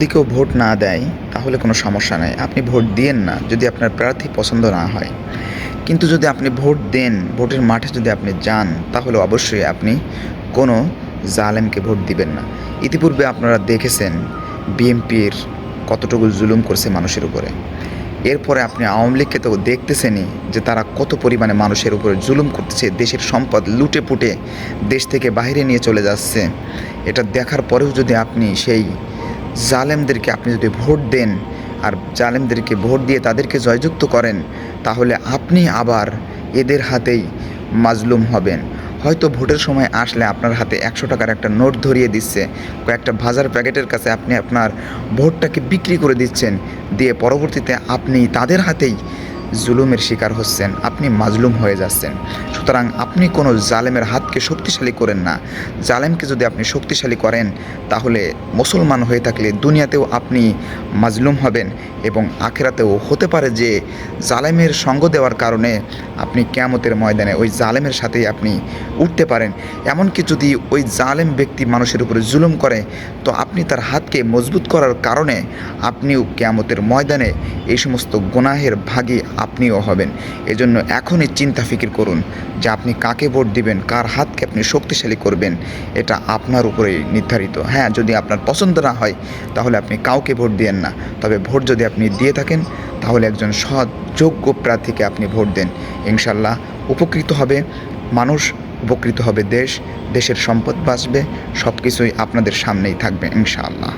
যদি কেউ ভোট না দেয়, তাহলে কোনো সমস্যা নাই। আপনি ভোট দিয়েন না, যদি আপনার প্রার্থী পছন্দ না হয়। কিন্তু যদি আপনি ভোট দেন, ভোটের মাঠে যদি আপনি যান, তাহলে অবশ্যই আপনি কোনো জালেমকে ভোট দিবেন না। ইতিপূর্বে আপনারা দেখেছেন, বিএনপির কতটুকু জুলুম করছে মানুষের উপরে। এরপরে আপনি আওয়ামী লীগকে তো দেখতেছেনই যে তারা কত পরিমাণে মানুষের উপরে জুলুম করতেছে, দেশের সম্পদ লুটে পুটে দেশ থেকে বাইরে নিয়ে চলে যাচ্ছে। এটা দেখার পরেও যদি আপনি সেই জালেমদেরকে আপনি যদি ভোট দেন আর জালেমদেরকে ভোট দিয়ে তাদেরকে জয়যুক্ত করেন, তাহলে আপনি আবার এদের হাতেই মাজলুম হবেন। হয়তো ভোটের সময় আসলে আপনার হাতে একশো টাকার একটা নোট ধরিয়ে দিচ্ছে, কয়েকটা ভাজার প্যাকেটের কাছে আপনি আপনার ভোটটাকে বিক্রি করে দিচ্ছেন, দিয়ে পরবর্তীতে আপনি তাদের হাতেই জুলুমের শিকার হচ্ছেন, আপনি মাজলুম হয়ে যাচ্ছেন। সুতরাং আপনি কোনো জালেমের হাতকে শক্তিশালী করেন না। জালেমকে যদি আপনি শক্তিশালী করেন, তাহলে মুসলমান হয়ে থাকলে দুনিয়াতেও আপনি মাজলুম হবেন এবং আখেরাতেও হতে পারে যে জালেমের সঙ্গ দেওয়ার কারণে আপনি কেয়ামতের ময়দানে ওই জালেমের সাথেই আপনি উঠতে পারেন। এমনকি যদি ওই জালেম ব্যক্তি মানুষের উপরে জুলুম করে, তো আপনি তার হাতকে মজবুত করার কারণে আপনিও কেয়ামতের ময়দানে এই সমস্ত গুনাহের ভাগী আপনিও হবেন। এজন্য এখনই চিন্তা ফিকির করুন যে আপনি কাকে ভোট দিবেন, কার হাতকে আপনি শক্তিশালী করবেন, এটা আপনার উপরেই নির্ধারিত। হ্যাঁ যদি আপনার পছন্দ না হয়, তাহলে আপনি কাউকে ভোট দিয়েন না। তবে ভোট যদি আপনি দিয়ে থাকেন, তাহলে একজন সৎ, যোগ্য প্রার্থীকে আপনি ভোট দেন। ইনশাল্লাহ উপকৃত হবে মানুষ, উপকৃত হবে দেশ, দেশের সম্পদ বাঁচবে সব কিছুই আপনাদের সামনেই থাকবে ইনশাআল্লাহ।